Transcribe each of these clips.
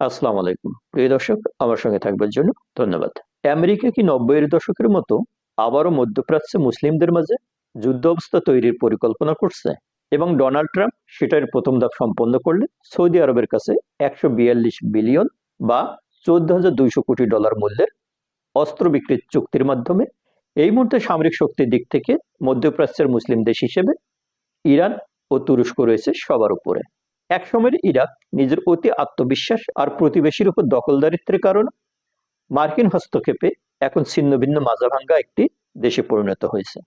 আসসালামু আলাইকুম। প্রিয় দর্শক, আমার সঙ্গে থাকবার জন্য ধন্যবাদ। আমেরিকা কি নব্বইয়ের দশকের মতো আবারও মধ্যপ্রাচ্যে মুসলিমদের মাঝে যুদ্ধ অবস্থা তৈরির পরিকল্পনা করছে এবং ডোনাল্ড ট্রাম্প সেটার প্রথম ধাপ সম্পন্ন করলে সৌদি আরবের কাছে একশো বিয়াল্লিশ বিলিয়ন বা চোদ্দ হাজার দুইশো কোটি ডলার মূল্যের অস্ত্র বিক্রির চুক্তির মাধ্যমে এই মুহূর্তে সামরিক শক্তির দিক থেকে মধ্যপ্রাচ্যের মুসলিম দেশ হিসেবে ইরান ও তুরস্ক রয়েছে সবার উপরে। একসময়ের ইরাক নিজের অতি আত্মবিশ্বাস আর প্রতিবেশীর উপর দখলদারিত্বের কারণে মার্কিন হস্তক্ষেপে এখন ছিন্ন ভিন্ন মাজা ভাঙ্গা একটি দেশে পরিণত হয়েছে।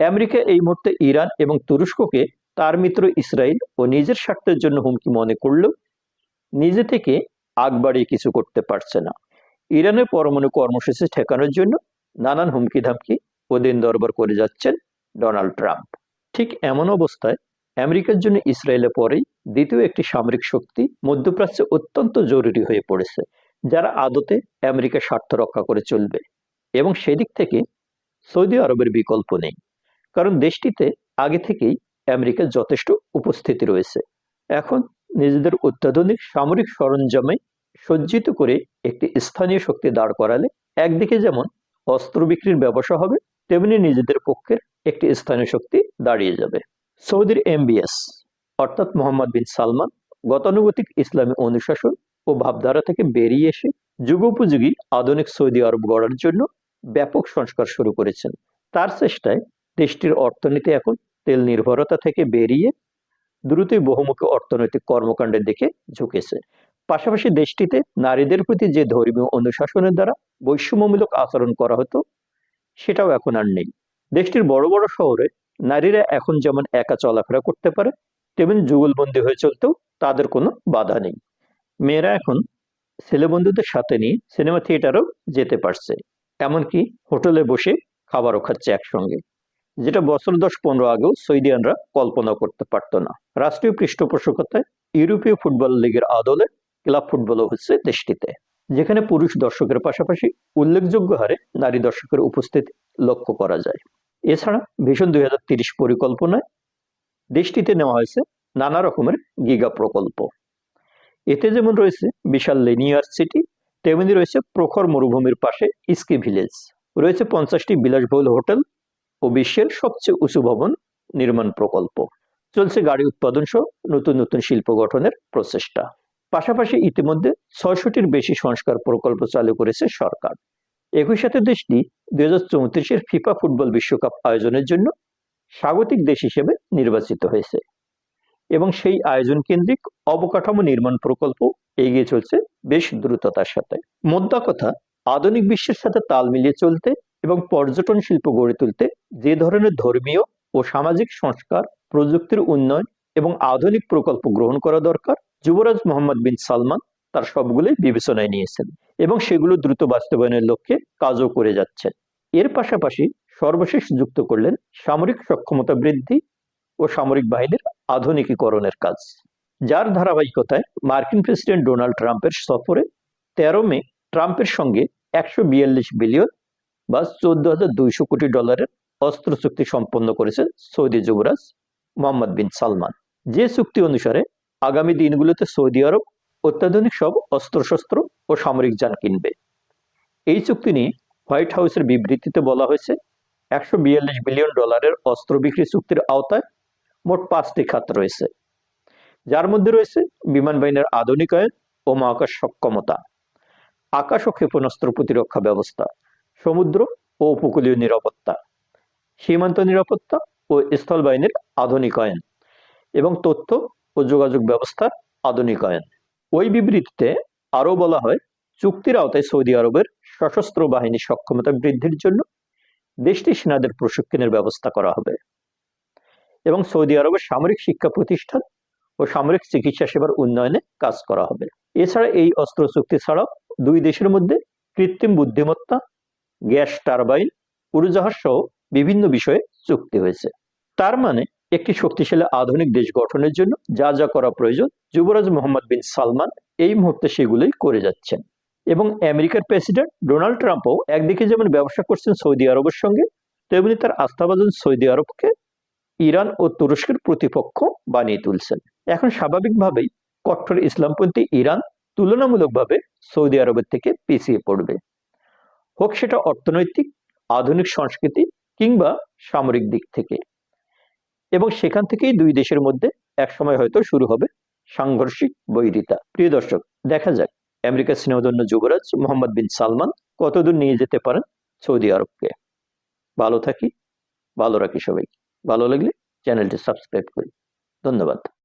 আমেরিকা এই মুহূর্তে ইরান এবং তুরস্ককে তার মিত্র ইসরায়েল ও নিজের স্বার্থের জন্য হুমকি মনে করলেও নিজে থেকে আগ বাড়িয়ে কিছু করতে পারছে না। ইরানের পরমাণু কর্মসূচি ঠেকানোর জন্য নানান হুমকি ধামকি ও দিন দরবার করে যাচ্ছেন ডোনাল্ড ট্রাম্প। ঠিক এমন অবস্থায় আমেরিকার জন্য ইসরায়েলের পরেই দ্বিতীয় একটি সামরিক শক্তি মধ্যপ্রাচ্যে অত্যন্ত জরুরি হয়ে পড়েছে, যারা আদতে আমেরিকার স্বার্থ রক্ষা করে চলবে। এবং সেদিক থেকে সৌদি আরবের বিকল্প নেই, কারণ দেশটিতে আগে থেকেই আমেরিকার যথেষ্ট উপস্থিতি রয়েছে। এখন নিজেদের অত্যাধুনিক সামরিক সরঞ্জামে সজ্জিত করে একটি স্থানীয় শক্তি দাঁড় করালে একদিকে যেমন অস্ত্র বিক্রির ব্যবসা হবে, তেমনি নিজেদের পক্ষের একটি স্থানীয় শক্তি দাঁড়িয়ে যাবে। সৌদির এমবিএস অর্থাৎ মোহাম্মদ বিন সালমান, গতানুগতিক ইসলামী অনুশাসন ও ভাবধারা থেকে বেরিয়ে এসে যুগোপযোগী আধুনিক সৌদি আরব গড়ার জন্য ব্যাপক সংস্কার শুরু করেছেন। তার চেষ্টায় দেশটির অর্থনীতি এখন তেল নির্ভরতা থেকে বেরিয়ে দ্রুতই বহুমুখী অর্থনৈতিক কর্মকাণ্ডের দিকে ঝুঁকেছে। পাশাপাশি দেশটিতে নারীদের প্রতি যে ধর্মীয় অনুশাসনের দ্বারা বৈষম্যমূলক আচরণ করা হতো, সেটাও এখন আর নেই। দেশটির বড় বড় শহরে নারীরা এখন যেমন একা চলাফেরা করতে পারে, তেমনি যুগলবন্দি হয়ে চলতেও তাদের কোনো বাধা নেই। মেয়েরা এখন ছেলে বন্ধুদের সাথে নিয়ে সিনেমা থিয়েটারও যেতে পারছে, এমনকি হোটেলে বসে খাবারও খাচ্ছে একসঙ্গে। যেটা বছর দশ পনেরো আগেও সৌদিয়ানরা কল্পনা করতে পারতো না। রাষ্ট্রীয় পৃষ্ঠপোষকতায় ইউরোপীয় ফুটবল লিগের আদলে ক্লাব ফুটবলও হচ্ছে দেশটিতে, যেখানে পুরুষ দর্শকের পাশাপাশি উল্লেখযোগ্য হারে নারী দর্শকের উপস্থিতি লক্ষ্য করা যায়। এছাড়া ভীষণ দুই পরিকল্পনায় দেশটিতে নেওয়া হয়েছে নানা রকমের গিগা প্রকল্প। এতে যেমন রয়েছে বিশাল লিনিয়ার সিটি, তেমনি রয়েছে প্রখর মরুভূমির পাশে ইস্কি ভিলেজ। রয়েছে পঞ্চাশটি বিলাসবহুল হোটেল ও বিশ্বের সবচেয়ে উঁচু ভবন নির্মাণ প্রকল্প। চলছে গাড়ি উৎপাদন সহ নতুন নতুন শিল্প গঠনের প্রচেষ্টা। পাশাপাশি ইতিমধ্যে ছয়শটির বেশি সংস্কার প্রকল্প চালু করেছে সরকার। একই সাথে দেশটি দুই হাজার চৌত্রিশের ফিফা ফুটবল বিশ্বকাপ আয়োজনের জন্য স্বাগতিক দেশ হিসেবে নির্বাচিত হয়েছে। এবং সেই আয়োজন কেন্দ্রিক অবকাঠামো নির্মাণ প্রকল্প এগিয়ে চলছে বেশ দ্রুততার সাথে। মোদ্দা কথা, আধুনিক বিশ্বের সাথে তাল মিলিয়ে চলতে এবং পর্যটন শিল্প গড়ে তুলতে যে ধরনের ধর্মীয় ও সামাজিক সংস্কার, প্রযুক্তির উন্নয়ন এবং আধুনিক প্রকল্প গ্রহণ করা দরকার, যুবরাজ মোহাম্মদ বিন সালমান তার সবগুলোই বিবেচনায় নিয়েছেন। এবং সেগুলো দ্রুত বাস্তবায়নের লক্ষ্যে কাজও করে যাচ্ছেন এর পাশাপাশি সর্বশেষ যুক্ত করলেন সামরিক সক্ষমতা বৃদ্ধি ও সামরিক বাহিনীর আধুনিকীকরণের কাজ। যার ধারাবাহিকতায় মার্কিন প্রেসিডেন্ট ডোনাল্ড ট্রাম্পের সফরে তেরো মে ট্রাম্পের সঙ্গে একশো বিয়াল্লিশ বিলিয়ন বা চোদ্দ হাজার দুইশো কোটি ডলারের অস্ত্র চুক্তি সম্পন্ন করেছেন সৌদি যুবরাজ মোহাম্মদ বিন সালমান। যে চুক্তি অনুসারে আগামী দিনগুলোতে সৌদি আরব অত্যাধুনিক সব অস্ত্রশস্ত্র ও সামরিক যান কিনবে। এই চুক্তি নিয়ে হোয়াইট হাউসের বিবৃতিতে বলা হয়েছে, একশো বিয়াল্লিশ বিলিয়ন ডলারের অস্ত্র বিক্রি চুক্তির আওতায় মোট পাঁচটি খাত রয়েছে। যার মধ্যে রয়েছে বিমান বাহিনীর আধুনিকায়ন ও মহাকাশ সক্ষমতা, আকাশ ও ক্ষেপণাস্ত্র প্রতিরক্ষা ব্যবস্থা, সমুদ্র ও উপকূলীয় নিরাপত্তা, সীমান্ত নিরাপত্তা ও স্থল বাহিনীর আধুনিকায়ন এবং তথ্য ও যোগাযোগ ব্যবস্থার আধুনিকায়ন। ওই বিবৃতিতে আরও বলা হয়, চুক্তির আওতায় সৌদি আরবের সশস্ত্র বাহিনী সক্ষমতা বৃদ্ধির জন্য দেশটি সেনাদের প্রশিক্ষণের ব্যবস্থা করা হবে এবং সৌদি আরবের সামরিক শিক্ষা প্রতিষ্ঠান ও সামরিক চিকিৎসা সেবার উন্নয়নে কাজ করা হবে। এছাড়া এই অস্ত্র চুক্তি ছাড়াও দুই দেশের মধ্যে কৃত্রিম বুদ্ধিমত্তা, গ্যাস টারবাইন, উড়োজাহাজ সহ বিভিন্ন বিষয়ে চুক্তি হয়েছে। তার মানে একটি শক্তিশালী আধুনিক দেশ গঠনের জন্য যা যা করা প্রয়োজন, যুবরাজ মোহাম্মদ বিন সালমান এই মুহূর্তে সেগুলোই করে যাচ্ছেন। এবং আমেরিকার প্রেসিডেন্ট ডোনাল্ড ট্রাম্পও একদিকে যেমন ব্যবসা করছেন সৌদি আরবের সঙ্গে, তেমনি তার আস্থাভাজন সৌদি আরবকে ইরান ও তুরস্কের প্রতিপক্ষ বানিয়ে তুলছেন। এখন স্বাভাবিকভাবেই কট্টর ইসলামপন্থী ইরান তুলনামূলকভাবে সৌদি আরবের থেকে পিছিয়ে পড়বে। হোক সেটা অর্থনৈতিক, আধুনিক সংস্কৃতি কিংবা সামরিক দিক থেকে। এবং সেখান থেকেই দুই দেশের মধ্যে একসময় হয়তো শুরু হবে সাংঘর্ষিক বৈরিতা। প্রিয় দর্শক, দেখা যাক আমেরিকার স্নেহধন্য যুবরাজ মোহাম্মদ বিন সালমান কতদূর নিয়ে যেতে পারেন সৌদি আরবকে। ভালো থাকি, ভালো রাখি সবাই ভালো লাগলে চ্যানেলটি সাবস্ক্রাইব করি ধন্যবাদ।